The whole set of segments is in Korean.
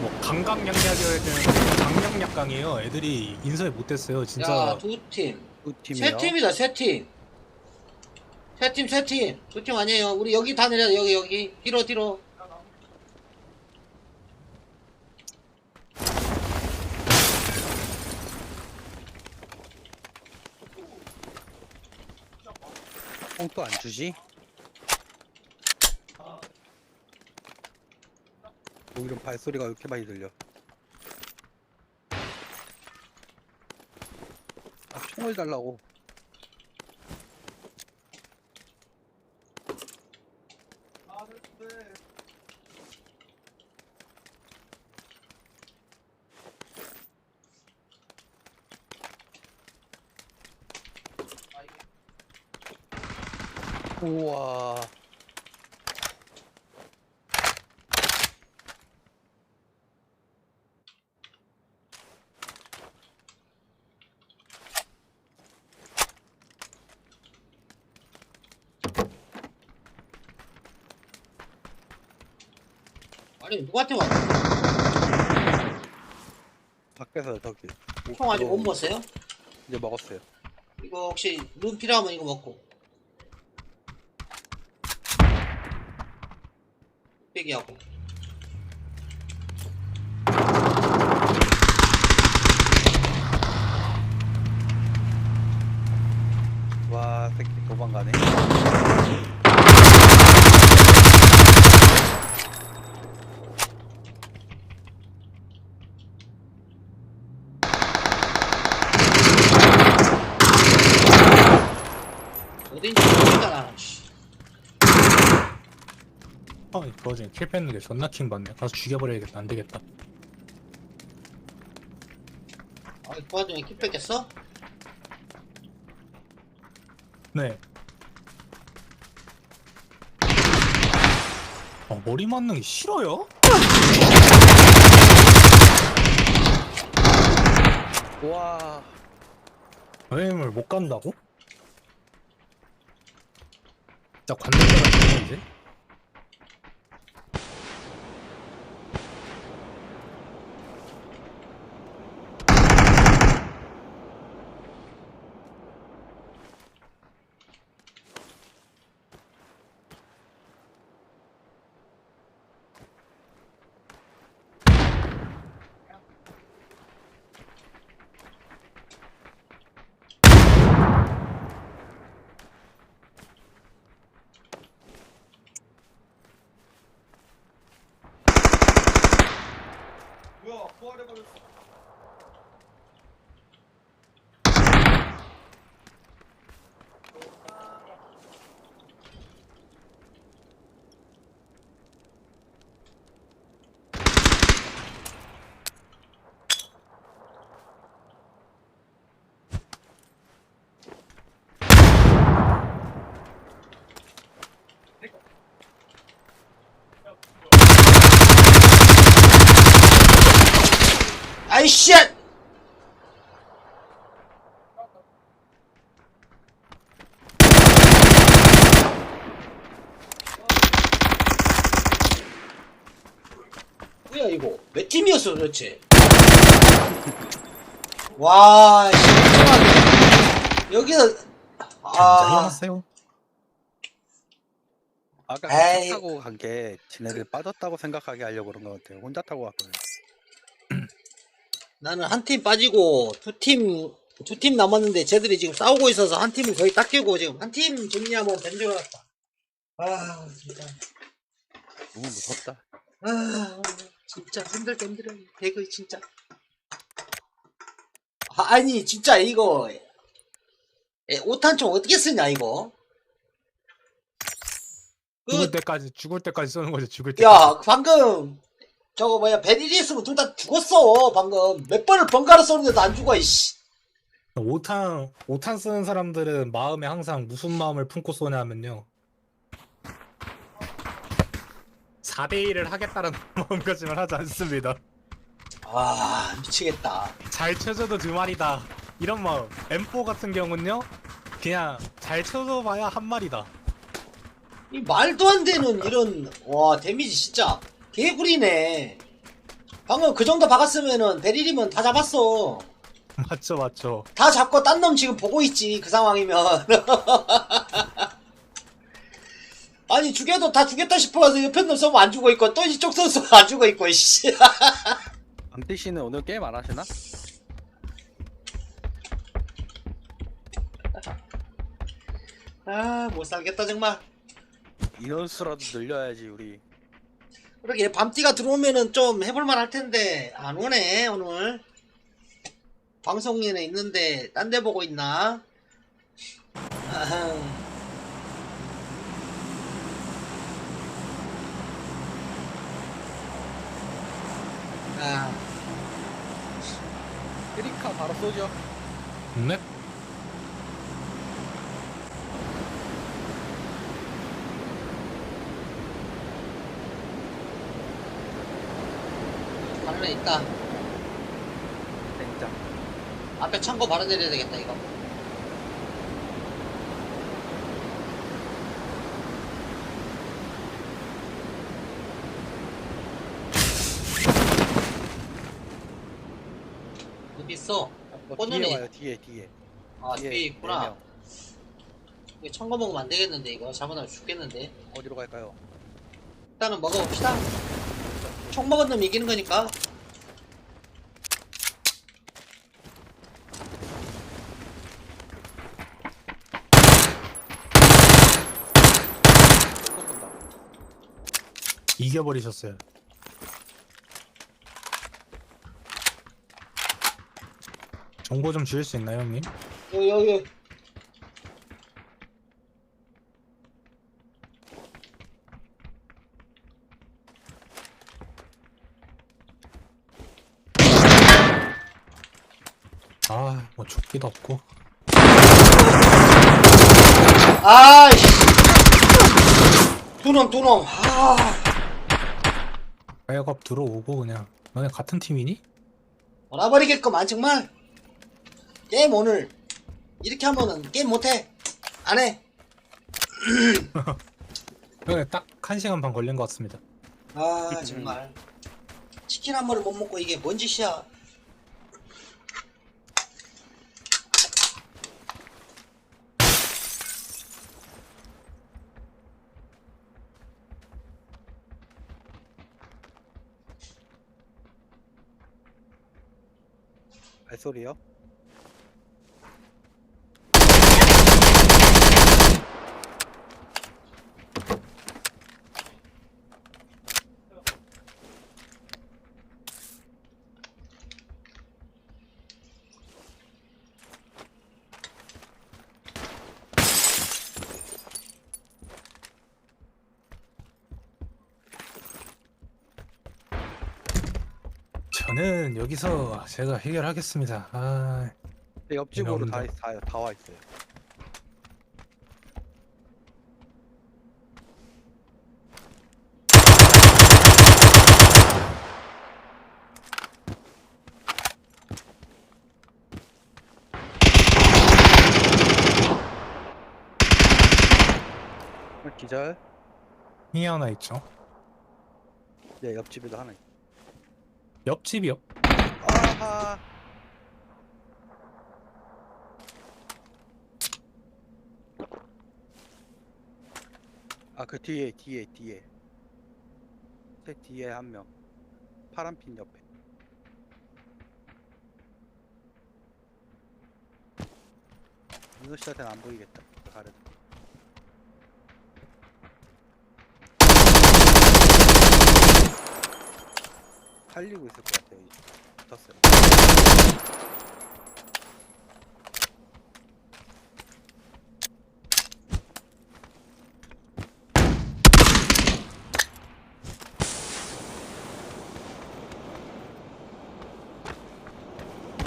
뭐 강강약약이어야 되는 강약약강이에요. 애들이 인사를 못했어요. 진짜 야, 두 팀. 두세 팀이요. 팀이다, 세 팀. 세 팀, 세 팀. 두 팀 아니에요. 우리 여기 다 내려, 여기, 여기. 뒤로, 뒤로. 뽕도 안 주지? 오히려 발소리가 왜 이렇게 많이 들려? 아, 총을 달라고. 우와. 아니, 누구한테 왔어? 밖에서 저기. 총 아직 못 먹었어요? 이제 먹었어요. 이거 혹시 룬 필요하면 이거 먹고. 빼기하고. 와, 새끼 도망가네. 어딘지 모르잖아. 씨. 어, 그 어제 킬 뺏는 게 존나 킹 받네. 가서 죽여버려야겠다. 안 되겠다. 아, 그 와중에 킬 뺏겼어? 네. 어, 머리 맞는 게 싫어요? 와, 여행을 못 간다고? 진짜 관대가 있는데? 아이, 쉣! 뭐야, 이거? 몇 팀이었어, 도대체? 와, 씨. 여기서, 아, 하세요. 아까 에이. 차 타고 간 게 지네들 빠졌다고 생각하게 하려고 그런 것 같아요. 혼자 타고 왔거든요. 나는 한 팀 빠지고, 두 팀, 두 팀 남았는데, 쟤들이 지금 싸우고 있어서 한 팀은 거의 딱 끼고, 지금 한 팀 정리하면 된줄 알았다. 아, 진짜. 너무 무섭다. 아, 진짜 힘들다 힘들어. 배그 진짜. 아, 아니 진짜 이거 에, 오탄총 어떻게 쓰냐 이거? 죽을 그, 때까지 죽을 때까지 쏘는 거지. 죽을 때. 야 방금 저거 뭐야 베리리스면 둘 다 죽었어 방금 몇 번을 번갈아 쏘는데도 안 죽어 이씨. 5탄 5탄 쓰는 사람들은 마음에 항상 무슨 마음을 품고 쏘냐면요. 4대 1을 하겠다는 마음가짐을 하지 않습니다. 아 미치겠다. 잘 쳐줘도 두 마리다. 이런 마음. M4 같은 경우는요. 그냥 잘 쳐줘봐야 한 마리다. 이 말도 안 되는 이런 와 데미지 진짜 개구리네. 방금 그 정도 박았으면은 베릴이면 다 잡았어. 맞죠 맞죠 다 잡고 딴 놈 지금 보고 있지 그 상황이면. 아니 죽여도 다 죽였다 싶어가지고 옆에 놈 쏘면 안 죽어 있고 또 이쪽 쏘면 안 죽어 있고 씨. 암띠 씨는 오늘 게임 안 하시나? 아 못 살겠다 정말. 인원수라도 늘려야지 우리. 그러게 밤띠가 들어오면은 좀 해볼만 할 텐데 안 오네 오늘. 방송인에 있는데 딴 데 보고 있나? 아흥. 아, 에리카 바로 쏘죠. 네? 바로 있다. 된장. 앞에 창고 바로 내려야 되겠다 이거. 어디 있어? 어, 꽃눈이. 뒤에 와요 뒤에 뒤에. 아 뒤에 뒤에 있구나. 네 명. 이거 청거 먹으면 안 되겠는데 이거 잘못하면 죽겠는데. 어디로 갈까요? 일단은 먹어봅시다. 총 먹은 놈 이기는 거니까. 이겨버리셨어요 정보 좀 주실 수 있나요 형님? 여기 여기. 아뭐 죽기도 없고 아이씨. 두 놈, 두 놈. 아. 백업 들어오고 그냥 너네 같은 팀이니? 몰아버리겠구만, 정말. 게임 오늘. 이렇게 하면은 게임 못해. 안 해. 너네 딱 1시간 반 걸린 것 같습니다 아, 정말. 치킨 한 마리 못 먹고 이게 뭔 짓이야. 발소리요? 저는 여기서 제가 해결하겠습니다 아 네, 옆집으로 다, 없는데. 다, 다 와 있어요. 어, 기절. 이 하나 있죠 네, 옆집에도 하나 있 옆집이요? 아하. 아, 그 뒤에, 뒤에, 뒤에. 제 뒤에 한 명. 파란 핀 옆에. 민호 씨한테는 안 보이겠다. 그 가려. 살리고 있을 것 같아요. 붙었어요.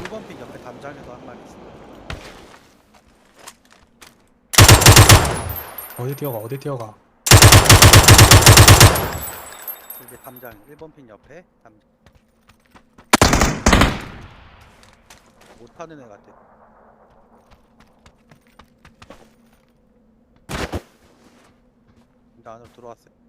일번핀 옆에 담장에도 한 마리 있어요. 어디 뛰어가 어디 뛰어가 이제 담장 1번 핀 옆에 담장 못하는 애 같아. 나 안으로 들어왔어요